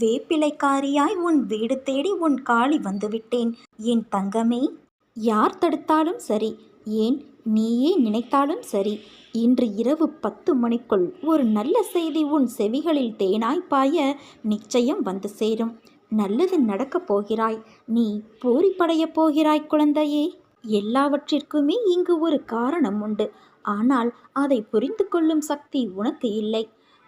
வேப்பிலைக்காரியாய் உன் வீடு தேடி உன் காளி வந்துவிட்டேன். என் தங்கமே யார் தடுத்தாலும் சரி ஏன் நீயே நினைத்தாலும் சரி இன்று இரவு பத்து மணிக்குள் ஒரு நல்ல செய்தி உன் செவிகளில் தேனாய் பாய நிச்சயம் வந்து சேரும். நல்லது நடக்கப் போகிறாய் நீ பூரிப்படையப் போகிறாய் குழந்தையே. எல்லாவற்றிற்குமே இங்கு ஒரு காரணம் உண்டு. ஆனால் அதை புரிந்து கொள்ளும் சக்தி உனக்கு இல்லை.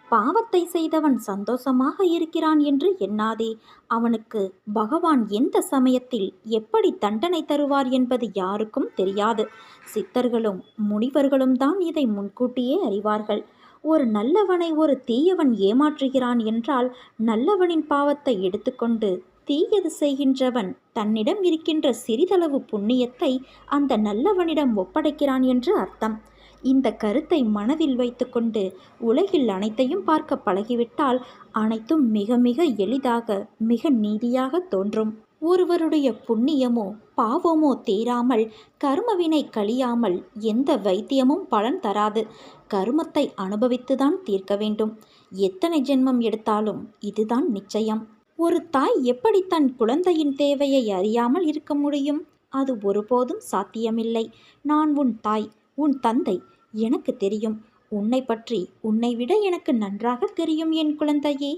பாவத்தை செய்தவன் சந்தோஷமாக இருக்கிறான் என்று எண்ணாதே. அவனுக்கு பகவான் எந்த சமயத்தில் எப்படி தண்டனை தருவார் என்பது யாருக்கும் தெரியாது. சித்தர்களும் முனிவர்களும் தான் இதை முன்கூட்டியே அறிவார்கள். ஒரு நல்லவனை ஒரு தீயவன் ஏமாற்றுகிறான் என்றால் நல்லவனின் பாவத்தை எடுத்துக்கொண்டு தீயது செய்கின்றவன் தன்னிடம் இருக்கின்ற சிறிதளவு புண்ணியத்தை அந்த நல்லவனிடம் ஒப்படைக்கிறான் என்று அர்த்தம். இந்த கருத்தை மனதில் வைத்துக்கொண்டு உலகில் அனைத்தையும் பார்க்க பழகிவிட்டால் அனைத்தும் மிக மிக எளிதாக மிக நீதியாக தோன்றும். ஒருவருடைய புண்ணியமோ பாவமோ தீராமல் கர்மவினை கழியாமல் எந்த வைத்தியமும் பலன் தராது. கருமத்தை அனுபவித்துதான் தீர்க்க வேண்டும். எத்தனை ஜென்மம் எடுத்தாலும் இதுதான் நிச்சயம். ஒரு தாய் எப்படி தன் குழந்தையின் தேவையை அறியாமல் இருக்க முடியும்? அது ஒருபோதும் சாத்தியமில்லை. நான் உன் தாய் உன் தந்தை எனக்கு தெரியும். உன்னை பற்றி உன்னை விட எனக்கு நன்றாக தெரியும் என் குழந்தையே.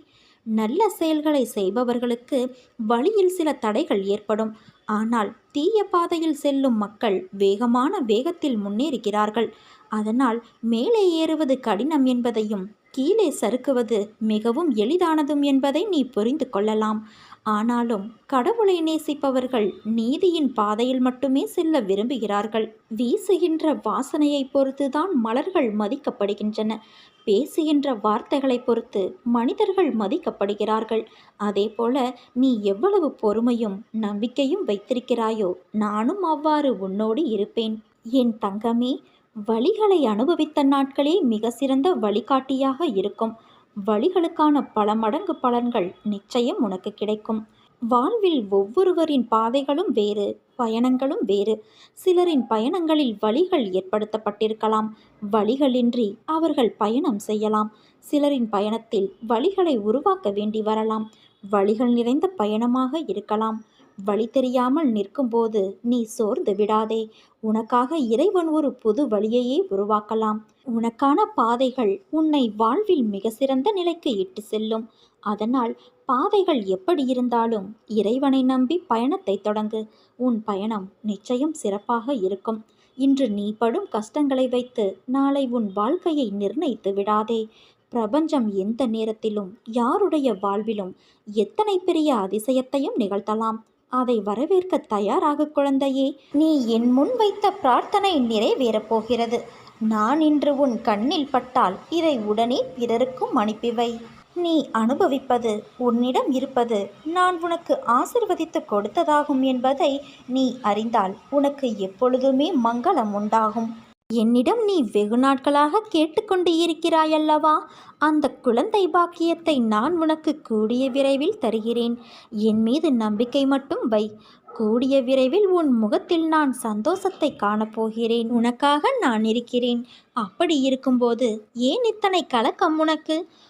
நல்ல செயல்களை செய்பவர்களுக்கு வழியில் சில தடைகள் ஏற்படும். ஆனால் தீய பாதையில் செல்லும் மக்கள் வேகமான வேகத்தில் முன்னேறுகிறார்கள். அதனால் மேலே ஏறுவது கடினம் என்பதையும் கீழே சறுக்குவது மிகவும் எளிதானதும் என்பதை நீ புரிந்து கொள்ளலாம். ஆனாலும் கடவுளை நேசிப்பவர்கள் நீதியின் பாதையில் மட்டுமே செல்ல விரும்புகிறார்கள். வீசுகின்ற வாசனையை பொறுத்துதான் மலர்கள் மதிக்கப்படுகின்றன. பேசுகின்ற வார்த்தைகளை பொறுத்து மனிதர்கள் மதிக்கப்படுகிறார்கள். அதேபோல நீ எவ்வளவு பொறுமையும் நம்பிக்கையும் வைத்திருக்கிறாயோ நானும் அவ்வாறு உன்னோடு இருப்பேன். என் தங்கமே வழிகளை அனுபவித்த நாட்களே மிக சிறந்த வழிகாட்டியாக இருக்கும். வழிகளுக்கான பல மடங்கு பலன்கள் நிச்சயம் உனக்கு கிடைக்கும். வாழ்வில் ஒவ்வொருவரின் பாதைகளும் வேறு பயணங்களும் வேறு. சிலரின் பயணங்களில் வழிகள் ஏற்படுத்தப்பட்டிருக்கலாம். வழிகளின்றி அவர்கள் பயணம் செய்யலாம். சிலரின் பயணத்தில் வழிகளை உருவாக்க வேண்டி வரலாம். வழிகள் நிறைந்த பயணமாக இருக்கலாம். வழி தெரியாமல் நிற்கும்போது நீ சோர்ந்து விடாதே. உனக்காக இறைவன் ஒரு புது வழியையே உருவாக்கலாம். உனக்கான பாதைகள் உன்னை வாழ்வில் மிக சிறந்த நிலைக்கு இட்டு செல்லும். அதனால் பாதைகள் எப்படி இருந்தாலும் இறைவனை நம்பி பயணத்தை தொடங்கு. உன் பயணம் நிச்சயம் சிறப்பாக இருக்கும். இன்று நீ படும் கஷ்டங்களை வைத்து நாளை உன் வாழ்க்கையை நிர்ணயித்து விடாதே. பிரபஞ்சம் எந்த நேரத்திலும் யாருடைய வாழ்விலும் எத்தனை பெரிய அதிசயத்தையும் நிகழ்த்தலாம். அதை வரவேற்க தயாராக குழந்தையே நீ என் முன் வைத்த பிரார்த்தனை நிறைவேறப் போகிறது நான் இன்று உன் கண்ணில் பட்டால் இதை உடனே பிறருக்கும் அனுப்பிவை. நீ அனுபவிப்பது உன்னிடம் இருப்பது நான் உனக்கு ஆசிர்வதித்து கொடுத்ததாகும் என்பதை நீ அறிந்தால் உனக்கு எப்பொழுதுமே மங்களம் உண்டாகும். என்னிடம் நீ வெகு நாட்களாக கேட்டுக்கொண்டு இருக்கிறாயல்லவா? அந்த குழந்தை பாக்கியத்தை நான் உனக்கு கூடிய விரைவில் தருகிறேன். என் மீது நம்பிக்கை மட்டும் வை. கூடிய விரைவில் உன் முகத்தில் நான் சந்தோஷத்தை காணப்போகிறேன் உனக்காக நான் இருக்கிறேன். அப்படி இருக்கும்போது ஏன் இத்தனை கலக்கம் உனக்கு?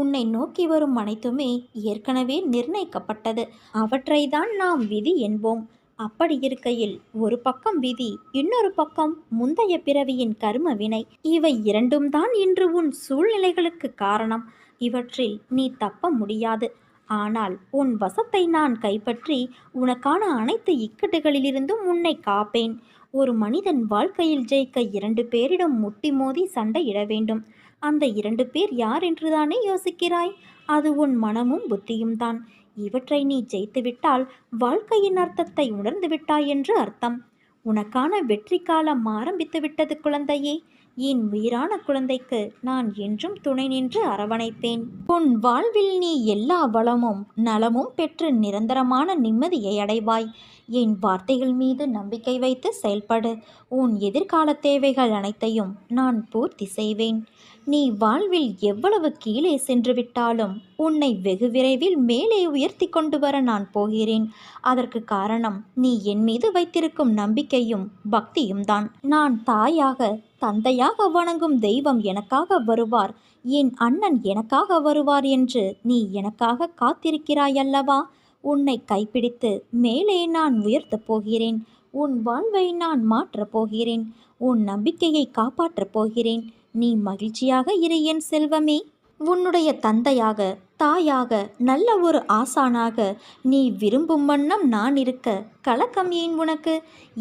உன்னை நோக்கி வரும் அனைத்துமே ஏற்கனவே நிர்ணயிக்கப்பட்டது. அவற்றைதான் நாம் விதி என்போம். அப்படி இருக்கையில் ஒரு பக்கம் விதி இன்னொரு பக்கம் முந்தைய பிறவியின் கர்ம வினை. இவை இரண்டும் தான் இன்று உன் சூழ்நிலைகளுக்கு காரணம். இவற்றில் நீ தப்ப முடியாது. ஆனால் உன் வசத்தை நான் கைப்பற்றி உனக்கான அனைத்து இக்கட்டுகளிலிருந்தும் உன்னை காப்பேன். ஒரு மனிதன் வாழ்க்கையில் ஜெயிக்க இரண்டு பேரிடம் முட்டி மோதி சண்டையிட வேண்டும். அந்த இரண்டு பேர் யார் என்றுதானே யோசிக்கிறாய்? அது உன் மனமும் புத்தியும் தான். இவற்றை நீ ஜெயித்துவிட்டால் வாழ்க்கையின் அர்த்தத்தை உணர்ந்து விட்டாய் என்று அர்த்தம். உனக்கான வெற்றி காலம் ஆரம்பித்து விட்டது குழந்தையே. என் உயிரான குழந்தைக்கு நான் என்றும் துணை நின்று அரவணைப்பேன். உன் வாழ்வில் நீ எல்லா வளமும் நலமும் பெற்று நிரந்தரமான நிம்மதியை அடைவாய். என் வார்த்தைகள் மீது நம்பிக்கை வைத்து செயல்படு. உன் எதிர்கால தேவைகள் அனைத்தையும் நான் பூர்த்தி செய்வேன். நீ வாழ்வில் எவ்வளவு கீழே சென்று விட்டாலும் உன்னை வெகு விரைவில் மேலே உயர்த்தி கொண்டு வர நான் போகிறேன். அதற்கு காரணம் நீ என் மீது வைத்திருக்கும் நம்பிக்கையும் பக்தியும் தான். நான் தாயாக தந்தையாக வணங்கும் தெய்வம் எனக்காக வருவார். என் அண்ணன் எனக்காக வருவார் என்று நீ எனக்காக காத்திருக்கிறாய் அல்லவா? உன்னை கைப்பிடித்து மேலே நான் உயர்த்தப் போகிறேன். உன் வாழ்வை நான் மாற்றப் போகிறேன். உன் நம்பிக்கையை காப்பாற்றப் போகிறேன். நீ மகிழ்ச்சியாக இரு என் செல்வமே. உன்னுடைய தந்தையாக தாயாக நல்ல ஒரு ஆசானாக நீ விரும்பும் வண்ணம் நான் இருக்க கலக்கம் ஏன் உனக்கு?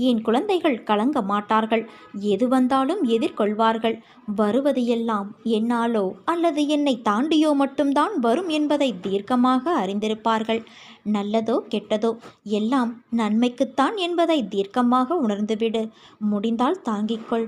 என் குழந்தைகள் கலங்க மாட்டார்கள். எது வந்தாலும் எதிர்கொள்வார்கள். வருவது எல்லாம் என்னாலோ அல்லது என்னை தாண்டியோ மட்டும்தான் வரும் என்பதை தீர்க்கமாக அறிந்திருப்பார்கள். நல்லதோ கெட்டதோ எல்லாம் நன்மைக்குத்தான் என்பதை தீர்க்கமாக உணர்ந்துவிடு. முடிந்தால் தாங்கிக்கொள்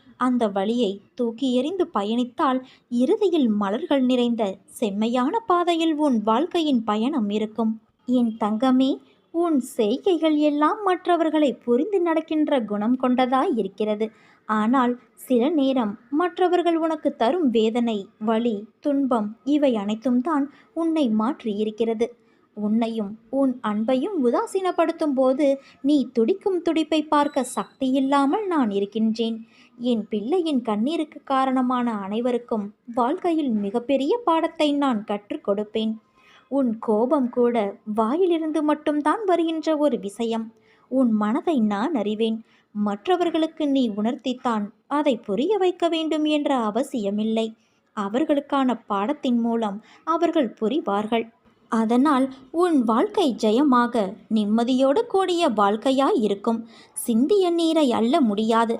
அந்த வழியை தூக்கி எறிந்து பயணித்தால் இறுதியில் மலர்கள் நிறைந்த செம்மையான பாதையில் உன் வாழ்க்கையின் பயணம் இருக்கும். என் தங்கமே உன் செய்கைகள் எல்லாம் மற்றவர்களை புரிந்து நடக்கின்ற குணம் கொண்டதாய் இருக்கிறது. ஆனால் சில நேரம் மற்றவர்கள் உனக்கு தரும் வேதனை வலி துன்பம் இவை அனைத்தும் தான் உன்னை மாற்றி இருக்கிறது. உன்னையும் உன் அன்பையும் உதாசீனப்படுத்தும் போது நீ துடிக்கும் துடிப்பை பார்க்க சக்தி இல்லாமல் நான் இருக்கின்றேன். என் பிள்ளையின் கண்ணீருக்கு காரணமான அனைவருக்கும் வாழ்க்கையில் மிகப்பெரிய பாடத்தை நான் கற்றுக் கொடுப்பேன். உன் கோபம் கூட வாயிலிருந்து மட்டும்தான் வருகின்ற ஒரு விஷயம். உன் மனதை நான் அறிவேன். மற்றவர்களுக்கு நீ உணர்த்தித்தான் அதை புரிய வைக்க வேண்டும் என்ற அவசியமில்லை. அவர்களுக்கான பாடத்தின் மூலம் அவர்கள் புரிவார்கள். அதனால் உன் வாழ்க்கை ஜெயமாக நிம்மதியோடு கூடிய வாழ்க்கையாய் இருக்கும். சிந்திய நீரை அள்ள முடியாது.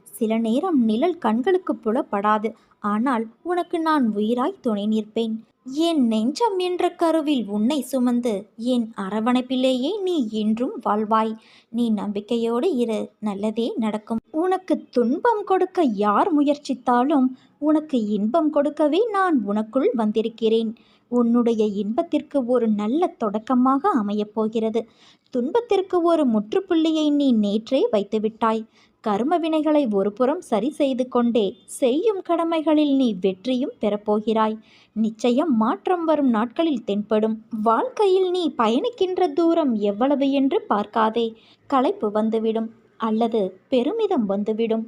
சில நேரம் நிழல் கண்களுக்கு புலப்படாது. ஆனால் உனக்கு நான் உயிராய் துணை நிற்பேன். என் நெஞ்சம் என்ற கருவில் உன்னை சுமந்து என் அரவணைப்பிலேயே நீ என்றும் வாழ்வாய். நீ நம்பிக்கையோடு இரு. நல்லதே நடக்கும். உனக்கு துன்பம் கொடுக்க யார் முயற்சித்தாலும் உனக்கு இன்பம் கொடுக்கவே நான் உனக்குள் வந்திருக்கிறேன். உன்னுடைய இன்பத்திற்கு ஒரு நல்ல தொடக்கமாக அமையப் போகிறது. துன்பத்திற்கு ஒரு முற்றுப்புள்ளியை நீ நேற்றே வைத்துவிட்டாய். கர்ம வினைகளை ஒருபுறம் சரி செய்து கொண்டே செய்யும் கடமைகளில் நீ வெற்றியும் பெறப்போகிறாய். நிச்சயம் மாற்றம் வரும் நாட்களில் தென்படும். வாழ்க்கையில் நீ பயணிக்கின்ற தூரம் எவ்வளவு என்று பார்க்காதே. களைப்பு வந்துவிடும் அல்லது பெருமிதம் வந்துவிடும்.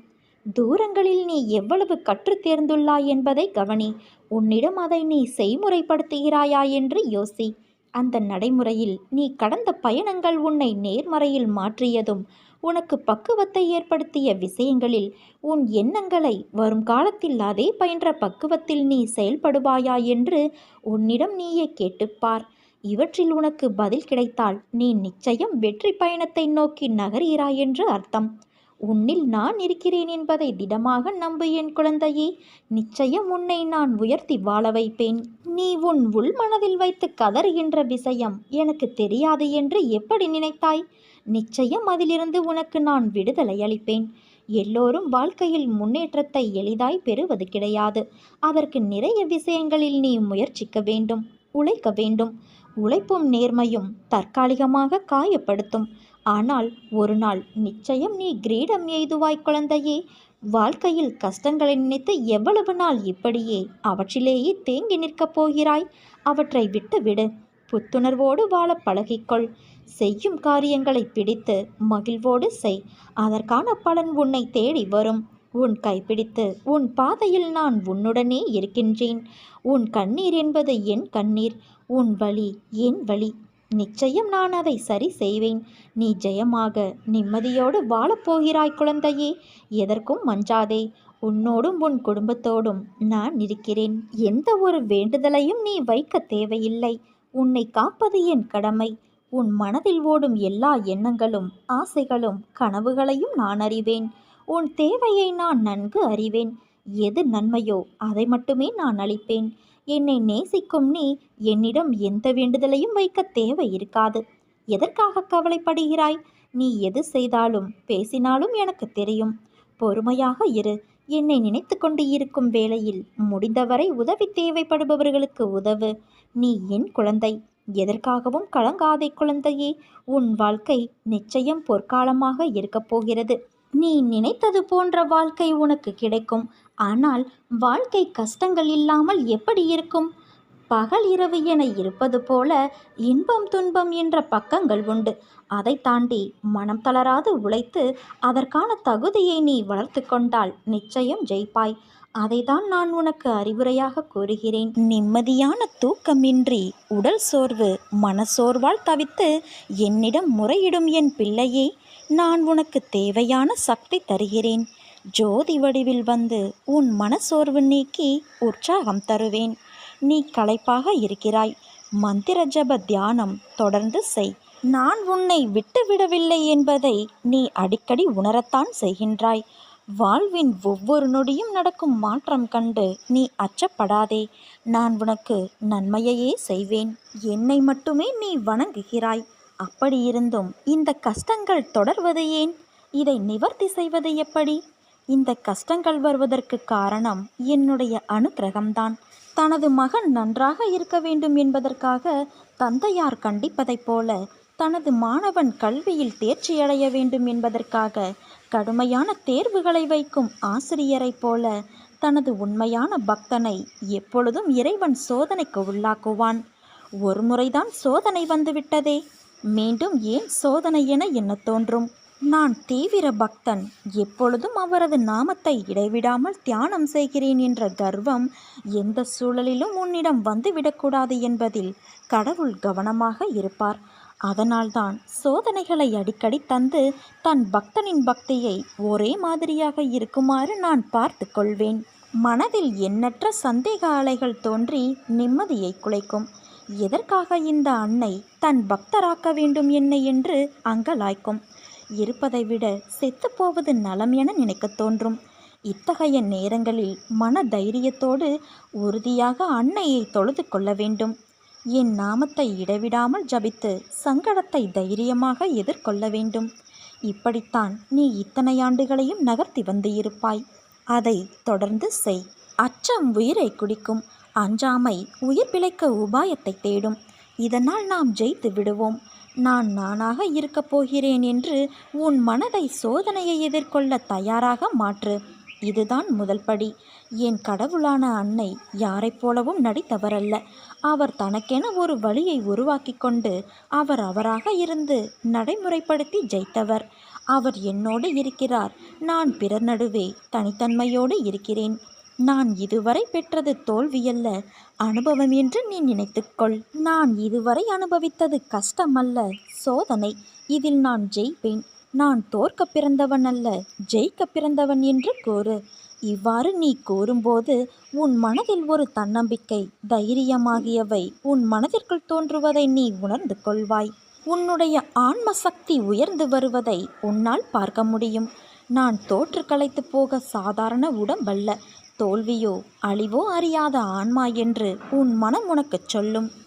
தூரங்களில் நீ எவ்வளவு கற்றுத் தேர்ந்துள்ளாய் என்பதை கவனி. உன்னிடம் அதை நீ செய்முறைப்படுத்துகிறாயா என்று யோசி. அந்த நடைமுறையில் நீ கடந்த பயணங்கள் உன்னை நேர்மறையில் மாற்றியதும் உனக்கு பக்குவத்தை ஏற்படுத்திய விஷயங்களில் உன் எண்ணங்களை வரும் காலத்தில் அதே பயின்ற பக்குவத்தில் நீ செயல்படுவாயா என்று உன்னிடம் நீயே கேட்டுப்பார். இவற்றில் உனக்கு பதில் கிடைத்தால் நீ நிச்சயம் வெற்றி பயணத்தை நோக்கி நகர்கிறாய் என்று அர்த்தம். உன்னில் நான் இருக்கிறேன் என்பதை திடமாக நம்பு என் குழந்தையே. நிச்சயம் உன்னை நான் உயர்த்தி வாழ வைப்பேன். நீ உன் உள் மனதில் வைத்து கதறுகின்ற விஷயம் எனக்கு தெரியாது என்று எப்படி நினைத்தாய்? நிச்சயம் அதிலிருந்து உனக்கு நான் விடுதலை அளிப்பேன். எல்லோரும் வாழ்க்கையில் முன்னேற்றத்தை எளிதாய் பெறுவது கிடையாது. அதற்கு நிறைய விஷயங்களில் நீ முயற்சிக்க வேண்டும் உழைக்க வேண்டும். உழைப்பும் நேர்மையும் தற்காலிகமாக காயப்படுத்தும். ஆனால் ஒரு நாள் நிச்சயம் நீ கிரீடம் எய்துவாய் குழந்தையே. வாழ்க்கையில் கஷ்டங்களை நினைத்து எவ்வளவு நாள் இப்படியே அவற்றிலேயே தேங்கி நிற்கப் போகிறாய்? அவற்றை விட்டுவிடு. புத்துணர்வோடு வாழ பழகிக்கொள். செய்யும் காரியங்களை பிடித்து மகிழ்வோடு செய். அதற்கான பலன் உன்னை தேடி வரும். உன் கைப்பிடித்து உன் பாதையில் நான் உன்னுடனே இருக்கின்றேன். உன் கண்ணீர் என்பது என் கண்ணீர். உன் வழி என் வழி. நிச்சயம் நான் அதை சரி செய்வேன். நீ ஜெயமாக நிம்மதியோடு வாழப்போகிறாய் குழந்தையே. எதற்கும் மஞ்சாதே. உன்னோடும் உன் குடும்பத்தோடும் நான் இருக்கிறேன். எந்த ஒரு வேண்டுதலையும் நீ வைக்க தேவையில்லை. உன்னை காப்பது என் கடமை. உன் மனதில் ஓடும் எல்லா எண்ணங்களும் ஆசைகளும் கனவுகளையும் நான் அறிவேன். உன் தேவையை நான் நன்கு அறிவேன். எது நன்மையோ அதை மட்டுமே நான் அளிப்பேன். என்னை நேசிக்கும் நீ என்னிடம் எந்த வேண்டுதலையும் வைக்க தேவை இருக்காது. எதற்காக கவலைப்படுகிறாய்? நீ எது செய்தாலும் பேசினாலும் எனக்கு தெரியும். பொறுமையாக இரு. என்னை நினைத்து கொண்டு இருக்கும் வேளையில் முடிந்தவரை உதவி தேவைப்படுபவர்களுக்கு உதவு. நீ என் குழந்தை. எதற்காகவும் கலங்காதே குழந்தையே. உன் வாழ்க்கை நிச்சயம் பொற்காலமாக இருக்கப் போகிறது. நீ நினைத்தது போன்ற வாழ்க்கை உனக்கு கிடைக்கும். ஆனால் வாழ்க்கை கஷ்டங்கள் இல்லாமல் எப்படி இருக்கும்? பகல் இரவு என இருப்பது போல இன்பம் துன்பம் என்ற பக்கங்கள் உண்டு. அதை தாண்டி மனம் தளராது உழைத்து அதற்கான தகுதியை நீ வளர்த்து கொண்டால் நிச்சயம் ஜெயிப்பாய். அதைதான் நான் உனக்கு அறிவுரையாக கூறுகிறேன். நிம்மதியான தூக்கமின்றி உடல் சோர்வு மனசோர்வால் தவித்து என்னிடம் முறையிடும் என் பிள்ளையே நான் உனக்கு தேவையான சக்தி தருகிறேன். ஜோதி வடிவில் வந்து உன் மனசோர்வு நீக்கி உற்சாகம் தருவேன். நீ களைப்பாக இருக்கிறாய். மந்திர ஜப தியானம் தொடர்ந்து செய். நான் உன்னை விட்டுவிடவில்லை என்பதை நீ அடிக்கடி உணரத்தான் செய்கின்றாய். வாழ்வின் ஒவ்வொரு நொடியும் நடக்கும் மாற்றம் கண்டு நீ அச்சப்படாதே. நான் உனக்கு நன்மையையே செய்வேன். என்னை மட்டுமே நீ வணங்குகிறாய். அப்படியிருந்தும் இந்த கஷ்டங்கள் தொடர்வது ஏன்? இதை நிவர்த்தி செய்வது எப்படி? இந்த கஷ்டங்கள் வருவதற்கு காரணம் என்னுடைய அனுக்கிரகம்தான். தனது மகன் நன்றாக இருக்க வேண்டும் என்பதற்காக தந்தையார் கண்டிப்பதைப் போல தனது மாணவன் கல்வியில் தேர்ச்சியடைய வேண்டும் என்பதற்காக கடுமையான தேர்வுகளை வைக்கும் ஆசிரியரைப் போல தனது உண்மையான பக்தனை எப்பொழுதும் இறைவன் சோதனைக்கு உள்ளாக்குவான். ஒருமுறைதான் சோதனை வந்துவிட்டதே. மீண்டும் ஏன் சோதனை என என்ன தோன்றும்? நான் தீவிர பக்தன். எப்பொழுதும் அவரது நாமத்தை இடைவிடாமல் தியானம் செய்கிறேன் என்ற கர்வம் எந்த சூழலிலும் உன்னிடம் வந்துவிடக்கூடாது என்பதில் கடவுள் கவனமாக இருப்பார். அதனால்தான் சோதனைகளை அடிக்கடி தந்து தன் பக்தனின் பக்தியை ஒரே மாதிரியாக இருக்குமாறு நான் பார்த்து கொள்வேன். மனதில் எண்ணற்ற சந்தேக அலைகள் தோன்றி நிம்மதியை குலைக்கும். எதற்காக இந்த அன்னை தன் பக்தராக்க வேண்டும் என்னை என்று அங்கலாய்க்கும். இருப்பதை விட செத்துப்போவது நலம் என நினைக்க தோன்றும். இத்தகைய நேரங்களில் மன தைரியத்தோடு உறுதியாக அன்னையை தொழுது கொள்ள வேண்டும். என் நாமத்தை இடைவிடாமல் ஜபித்து சங்கடத்தை தைரியமாக எதிர்கொள்ள வேண்டும். இப்படித்தான் நீ இத்தனை ஆண்டுகளையும் நகர்த்தி வந்து இருப்பாய் அதை தொடர்ந்து செய். அச்சம் உயிரை குடிக்கும். அஞ்சாமை உயிர் பிழைக்க உபாயத்தை தேடும். இதனால் நாம் ஜெயித்து விடுவோம். நான் நானாக இருக்கப் போகிறேன் என்று உன் மனதை சோதனையை எதிர்கொள்ள தயாராக மாற்று. இதுதான் முதல் படி. என் கடவுளான அன்னை யாரைப் போலவும் நடித்தவரல்ல. அவர் தனக்கென ஒரு வழியை உருவாக்கி கொண்டு அவர் அவராக இருந்து நடைமுறைப்படுத்தி ஜெயித்தவர். அவர் என்னோடு இருக்கிறார். நான் பிறர் நடுவே தனித்தன்மையோடு இருக்கிறேன். நான் இதுவரை பெற்றது தோல்வியல்ல. அனுபவம் என்று நீ நினைத்துக்கொள். நான் இதுவரை அனுபவித்தது கஷ்டமல்ல. சோதனை. இதில் நான் ஜெயிப்பேன். நான் தோற்க பிறந்தவன் அல்ல. ஜெயிக்க பிறந்தவன் என்று கூறு. இவ்வாறு நீ கூறும்போது உன் மனதில் ஒரு தன்னம்பிக்கை தைரியமாகியவை உன் மனதிற்குள் தோன்றுவதை நீ உணர்ந்து கொள்வாய். உன்னுடைய ஆன்ம சக்தி உயர்ந்து வருவதை உன்னால் பார்க்க முடியும். நான் தோற்று கலைத்து போக சாதாரண உடம்பல்ல. தோல்வியோ அழிவோ அறியாத ஆன்மா என்று உன் மனம் உனக்குச் சொல்லும்.